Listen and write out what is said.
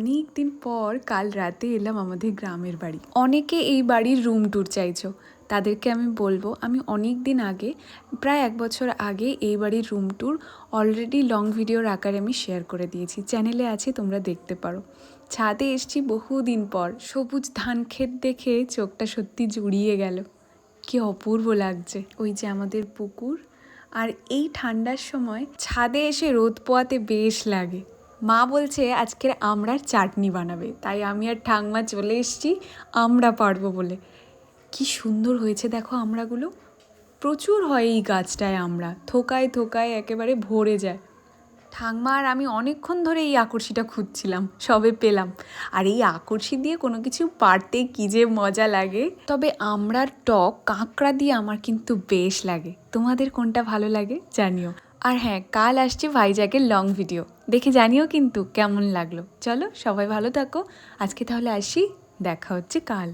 অনেক দিন পর কাল রাতে এলাম আমাদের গ্রামের বাড়ি। অনেকে এই বাড়ির রুম ট্যুর চাইছো। তাদেরকে আমি বলব, আমি অনেক দিন আগে, প্রায় এক বছর আগে এই বাড়ির রুম ট্যুর অলরেডি লং ভিডিওর আকারে আমি শেয়ার করে দিয়েছি। চ্যানেলে আছে, তোমরা দেখতে পারো। ছাদে এসছি বহুদিন পর। সবুজ ধান ক্ষেত দেখে চোখটা সত্যি জুড়িয়ে গেল। কি অপূর্ব লাগছে। ওই যে আমাদের পুকুর। আর এই ঠান্ডার সময় ছাদে এসে রোদ পোয়াতে বেশ লাগে। মা বলছে, আজকের আমড়ার চাটনি বানাবে। তাই আমি আর ঠাংমা চলে এসেছি আমরা পারব বলে। কি সুন্দর হয়েছে দেখো আমড়াগুলো। প্রচুর হয় এই গাছটায় আমরা থোকায় থোকায় একেবারে ভরে যায়। ঠাংমা আর আমি অনেকক্ষণ ধরে এই আকর্ষিটা খুঁজছিলাম, সবে পেলাম। আর এই আকর্ষি দিয়ে কোনো কিছু পারতে কী যে মজা লাগে। তবে আমরার টক কাঁকড়া দিয়ে আমার কিন্তু বেশ লাগে। তোমাদের কোনটা ভালো লাগে জানিও। আর হ্যাঁ কাল আসছে ভাইজাগের লং ভিডিও দেখে জানিও কিন্তু কেমন লাগল। চলো, সবাই ভালো থাকো। আজকে তাহলে আসি, দেখা হচ্ছে কাল।